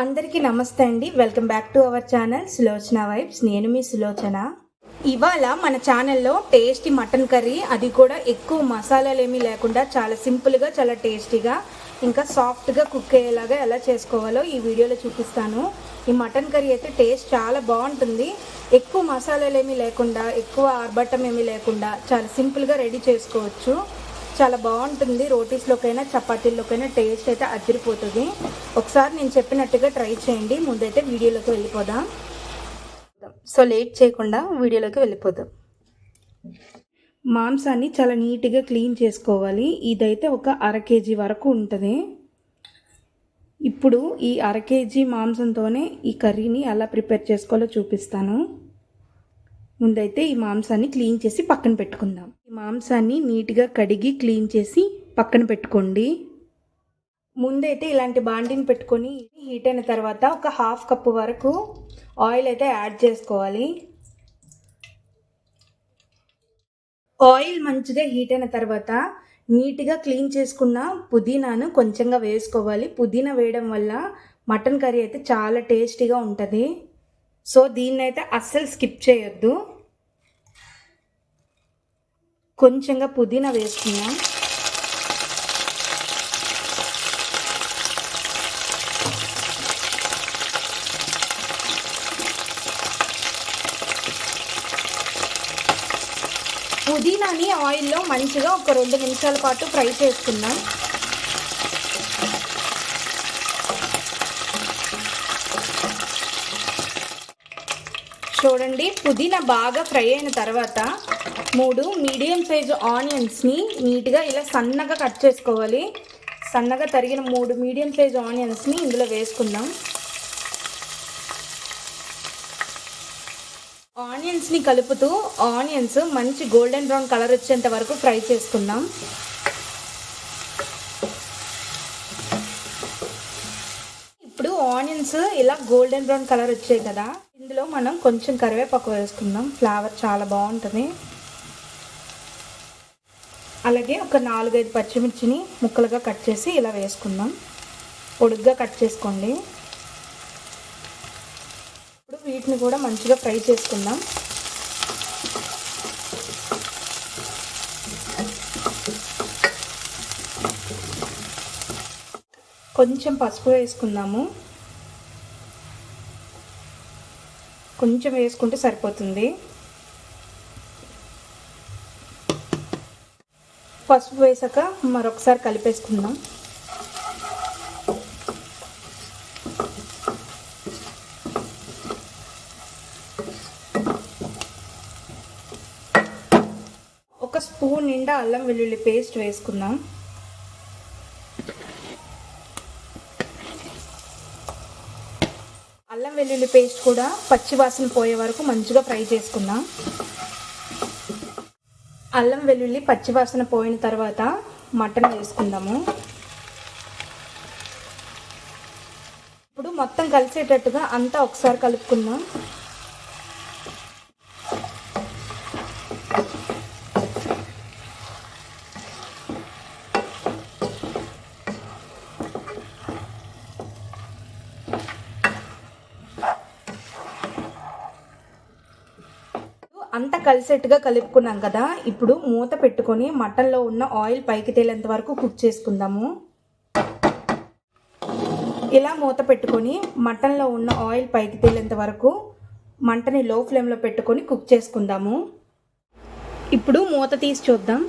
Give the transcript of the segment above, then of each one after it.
అందరికీ నమస్తే అండి. Welcome back to our channel Sulochana vibes నేను మీ సులోచన. ఇవాళ మన ఛానల్లో టేస్టీ మటన్ కర్రీ అది కూడా ఎక్కువ మసాలాలు ఏమీ లేకుండా చాలా సింపుల్గా చాలా టేస్టీగా ఇంకా సాఫ్ట్గా కుక్ అయ్యేలాగా ఎలా చేసుకోవాలో ఈ వీడియోలో చూపిస్తాను. ఈ మటన్ కర్రీ అయితే టేస్ట్ చాలా బాగుంటుంది. ఎక్కువ మసాలాలు ఏమీ లేకుండా ఎక్కువ ఆర్భటం ఏమీ లేకుండా చాలా సింపుల్గా రెడీ చేసుకోవచ్చు. చాలా బాగుంటుంది. రోటీస్లోకైనా చపాతీల్లోకైనా టేస్ట్ అయితే అదిరిపోతుంది. ఒకసారి నేను చెప్పినట్టుగా ట్రై చేయండి. ముందైతే వీడియోలోకి వెళ్ళిపోదాం. సో లేట్ చేయకుండా వీడియోలోకి వెళ్ళిపోదాం. మాంసాన్ని చాలా నీట్గా క్లీన్ చేసుకోవాలి. ఇదైతే ఒక అర కేజీ వరకు ఉంటుంది. ఇప్పుడు ఈ అర కేజీ మాంసంతోనే ఈ కర్రీని ఎలా ప్రిపేర్ చేసుకోవాలో చూపిస్తాను. ముందైతే ఈ మాంసాన్ని క్లీన్ చేసి పక్కన పెట్టుకుందాం. ఈ మాంసాన్ని నీట్గా కడిగి క్లీన్ చేసి పక్కన పెట్టుకోండి. ముందైతే ఇలాంటి బాండిని పెట్టుకొని హీట్ అయిన తర్వాత ఒక హాఫ్ కప్పు వరకు ఆయిల్ అయితే యాడ్ చేసుకోవాలి. ఆయిల్ మంచిగా హీట్ అయిన తర్వాత నీట్గా క్లీన్ చేసుకున్న పుదీనాను కొంచెంగా వేసుకోవాలి. పుదీనా వేయడం వల్ల మటన్ కర్రీ అయితే చాలా టేస్టీగా ఉంటుంది. సో దీన్నైతే అస్సలు స్కిప్ చేయొద్దు. కొంచెంగా పుదీనా వేసుకున్నాం పుదీనాని ఆయిల్లో మంచిగా ఒక రెండు నిమిషాల పాటు ఫ్రై చేసుకుందాం. చూడండి పుదీనా బాగా ఫ్రై అయిన తర్వాత మూడు మీడియం సైజు ఆనియన్స్ని నీట్గా ఇలా సన్నగా కట్ చేసుకోవాలి. సన్నగా తరిగిన మూడు మీడియం సైజు ఆనియన్స్ని ఇందులో వేసుకుందాం. ఆనియన్స్ని కలుపుతూ ఆనియన్స్ మంచి గోల్డెన్ బ్రౌన్ కలర్ వచ్చేంత వరకు ఫ్రై చేసుకుందాం. ఇప్పుడు ఆనియన్స్ ఇలా గోల్డెన్ బ్రౌన్ కలర్ వచ్చాయి కదా. ఇందులో మనం కొంచెం కరివేపాకు వేసుకుందాం. ఫ్లేవర్ చాలా బాగుంటుంది. అలాగే ఒక నాలుగైదు పచ్చిమిర్చిని ముక్కలుగా కట్ చేసి ఇలా వేసుకుందాం. పొడుగ్గా కట్ చేసుకోండి. ఇప్పుడు వీటిని కూడా మంచిగా ఫ్రై చేసుకుందాం. కొంచెం పసుపు వేసుకుందాము. కొంచెం వేసుకుంటే సరిపోతుంది. పసుపు వేసాక మరొకసారి కలిపేసుకుందాం. ఒక స్పూన్ నిండా అల్లం వెల్లుల్లి పేస్ట్ వేసుకుందాం. అల్లం వెల్లుల్లి పేస్ట్ కూడా పచ్చి వాసన పోయే వరకు మంచిగా ఫ్రై చేసుకుందాం. అల్లం వెల్లుల్లి పచ్చివాసన పోయిన తర్వాత మటన్ వేసుకుందాము. ఇప్పుడు మొత్తం కలిసేటట్టుగా అంతా ఒకసారి కలుపుకుందాం అంతా కలిసేట్టుగా కలుపుకున్నాం కదా ఇప్పుడు మూత పెట్టుకొని మటన్లో ఉన్న ఆయిల్ పైకి తేలేంత వరకు కుక్ చేసుకుందాము. ఇలా మూత పెట్టుకొని మటన్లో ఉన్న ఆయిల్ పైకి తేలేంత వరకు మంటని లో ఫ్లేమ్లో పెట్టుకొని కుక్ చేసుకుందాము. ఇప్పుడు మూత తీసి చూద్దాం.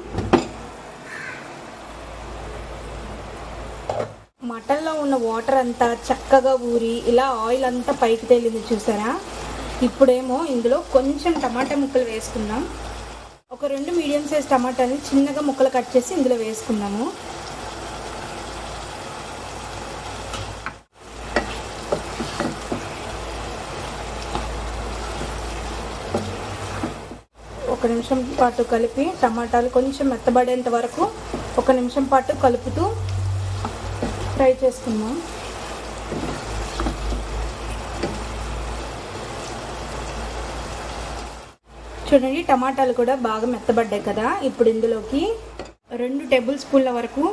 మటన్లో ఉన్న వాటర్ అంతా చక్కగా ఊరి ఇలా ఆయిల్ అంతా పైకి తేలింది చూసారా? ఇప్పుడేమో ఇందులో కొంచెం టమాటా ముక్కలు వేసుకుందాం. ఒక రెండు మీడియం సైజ్ టమాటాని చిన్నగా ముక్కలు కట్ చేసి ఇందులో వేసుకుందాము. ఒక నిమిషం పాటు కలిపి టమాటాలు కొంచెం మెత్తబడేంత వరకు ఒక నిమిషం పాటు కలుపుతూ ఫ్రై చేసుకుందాం. చూడండి టమాటాలు కూడా బాగా మెత్తబడ్డాయి కదా. ఇప్పుడు ఇందులోకి రెండు టేబుల్ స్పూన్ల వరకు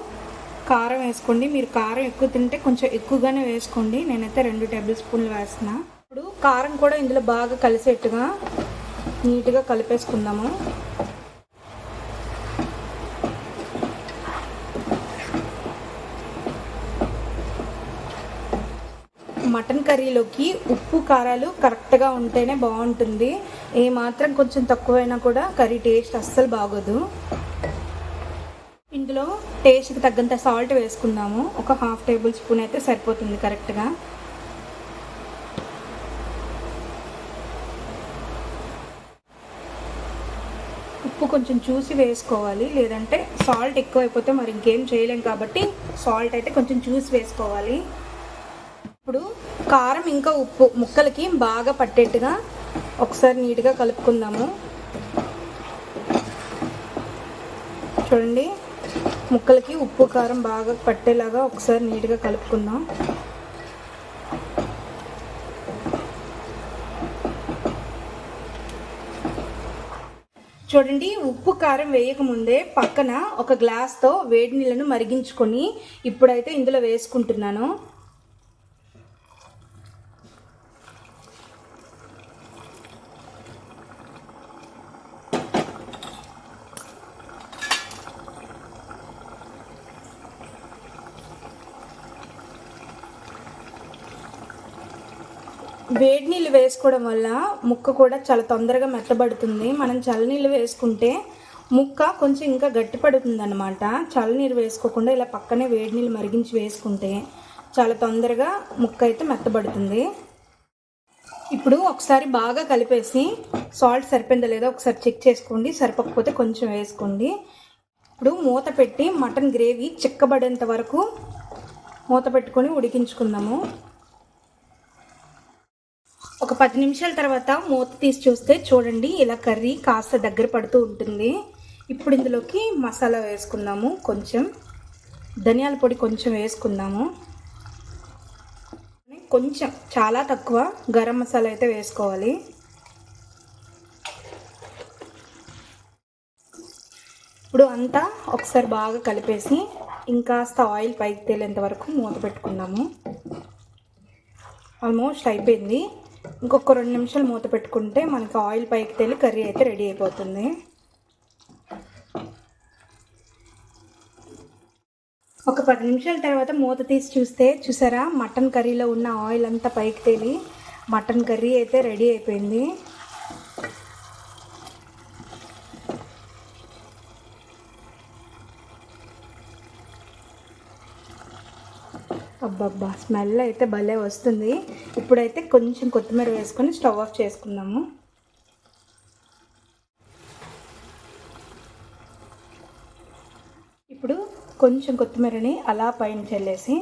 కారం వేసుకోండి. మీరు కారం ఎక్కువ తింటే కొంచెం ఎక్కువగానే వేసుకోండి. నేనైతే రెండు టేబుల్ స్పూన్లు వేస్తున్నా. ఇప్పుడు కారం కూడా ఇందులో బాగా కలిసేట్టుగా నీట్గా కలిపేసుకుందాము. మటన్ కర్రీలోకి ఉప్పు కారాలు కరెక్ట్గా ఉంటేనే బాగుంటుంది. ఏ మాత్రం కొంచెం తక్కువైనా కూడా కర్రీ టేస్ట్ అస్సలు బాగోదు. ఇందులో టేస్ట్కి తగ్గంత సాల్ట్ వేసుకుందాము. ఒక హాఫ్ టేబుల్ స్పూన్ అయితే సరిపోతుంది కరెక్ట్గా. ఉప్పు కొంచెం చూసి వేసుకోవాలి. లేదంటే సాల్ట్ ఎక్కువైపోతే మరి ఇంకేం చేయలేం కాబట్టి సాల్ట్ అయితే కొంచెం చూసి వేసుకోవాలి. ఇప్పుడు కారం ఇంకా ఉప్పు ముక్కలకి బాగా పట్టేట్టుగా ఒకసారి నీట్గా కలుపుకుందాము. చూడండి ముక్కలకి ఉప్పు కారం బాగా పట్టేలాగా ఒకసారి నీట్గా కలుపుకుందాం. చూడండి ఉప్పు కారం వేయకముందే పక్కన ఒక గ్లాస్తో వేడి నీళ్ళను మరిగించుకొని ఇప్పుడైతే ఇందులో వేసుకుంటున్నాను. వేడి నీళ్ళు వేసుకోవడం వల్ల ముక్క కూడా చాలా తొందరగా మెత్తబడుతుంది. మనం చల్లనీళ్ళు వేసుకుంటే ముక్క కొంచెం ఇంకా గట్టిపడుతుంది అనమాట చల్లనీరు వేసుకోకుండా ఇలా పక్కనే వేడి నీళ్ళు మరిగించి వేసుకుంటే చాలా తొందరగా ముక్క అయితే మెత్తబడుతుంది. ఇప్పుడు ఒకసారి బాగా కలిపేసి సాల్ట్ సరిపోయిందో లేదో ఒకసారి చెక్ చేసుకోండి. సరిపోకపోతే కొంచెం వేసుకోండి. ఇప్పుడు మూత పెట్టి మటన్ గ్రేవీ చిక్కబడేంత వరకు మూత పెట్టుకొని ఉడికించుకుందాము. ఒక పది నిమిషాల తర్వాత మూత తీసి చూస్తే చూడండి ఇలా కర్రీ కాస్త దగ్గర పడుతూ ఉంటుంది. ఇప్పుడు ఇందులోకి మసాలా వేసుకుందాము కొంచెం. ధనియాల పొడి కొంచెం వేసుకుందాము. కొంచెం చాలా తక్కువ గరం మసాలా అయితే వేసుకోవాలి. ఇప్పుడు అంతా ఒకసారి బాగా కలిపేసి ఇంకాస్త ఆయిల్ పైకి తేలేంత వరకు మూత పెట్టుకుందాము. ఆల్మోస్ట్ అయిపోయింది. ఇంకొక రెండు నిమిషాలు మూత పెట్టుకుంటే మనకి ఆయిల్ పైకి తేలి కర్రీ అయితే రెడీ అయిపోతుంది. ఒక పది నిమిషాల తర్వాత మూత తీసి చూస్తే చూసారా? మటన్ కర్రీలో ఉన్న ఆయిల్ అంతా పైకి తేలి మటన్ కర్రీ అయితే రెడీ అయిపోయింది. అబ్బా స్మెల్ అయితే భలే వస్తుంది. ఇప్పుడైతే కొంచెం కొత్తిమీర వేసుకొని స్టవ్ ఆఫ్ చేసుకుందాము. ఇప్పుడు కొంచెం కొత్తిమీరని అలా పైన చల్లేసి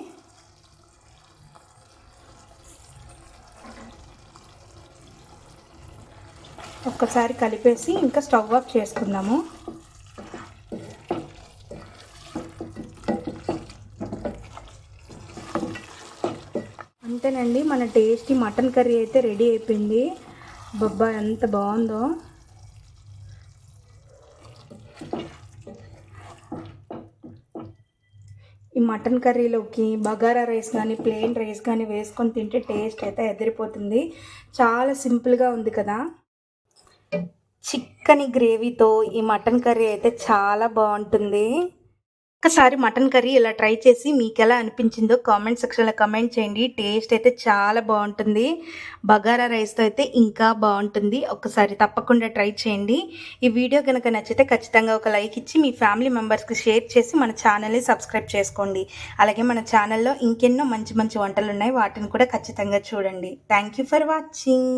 ఒక్కసారి కలిపేసి ఇంకా స్టవ్ ఆఫ్ చేసుకుందాము. అంతేనండి మన టేస్టీ మటన్ కర్రీ అయితే రెడీ అయిపోయింది. బొబ్బా ఎంత బాగుందో. ఈ మటన్ కర్రీలోకి బగారా రైస్ కానీ ప్లెయిన్ రైస్ కానీ వేసుకొని తింటే టేస్ట్ అయితే ఎదిరిపోతుంది. చాలా సింపుల్గా ఉంది కదా. చిక్కని గ్రేవీతో ఈ మటన్ కర్రీ అయితే చాలా బాగుంటుంది. ఒక్కసారి మటన్ కర్రీ ఇలా ట్రై చేసి మీకు ఎలా అనిపించిందో కామెంట్ సెక్షన్లో కమెంట్ చేయండి. టేస్ట్ అయితే చాలా బాగుంటుంది. బగారా రైస్తో అయితే ఇంకా బాగుంటుంది. ఒక్కసారి తప్పకుండా ట్రై చేయండి. ఈ వీడియో కనుక నచ్చితే ఖచ్చితంగా ఒక లైక్ ఇచ్చి మీ ఫ్యామిలీ మెంబర్స్కి షేర్ చేసి మన ఛానల్ని సబ్స్క్రైబ్ చేసుకోండి. అలాగే మన ఛానల్లో ఇంకెన్నో మంచి మంచి వంటలు ఉన్నాయి. వాటిని కూడా ఖచ్చితంగా చూడండి. Thank you for watching.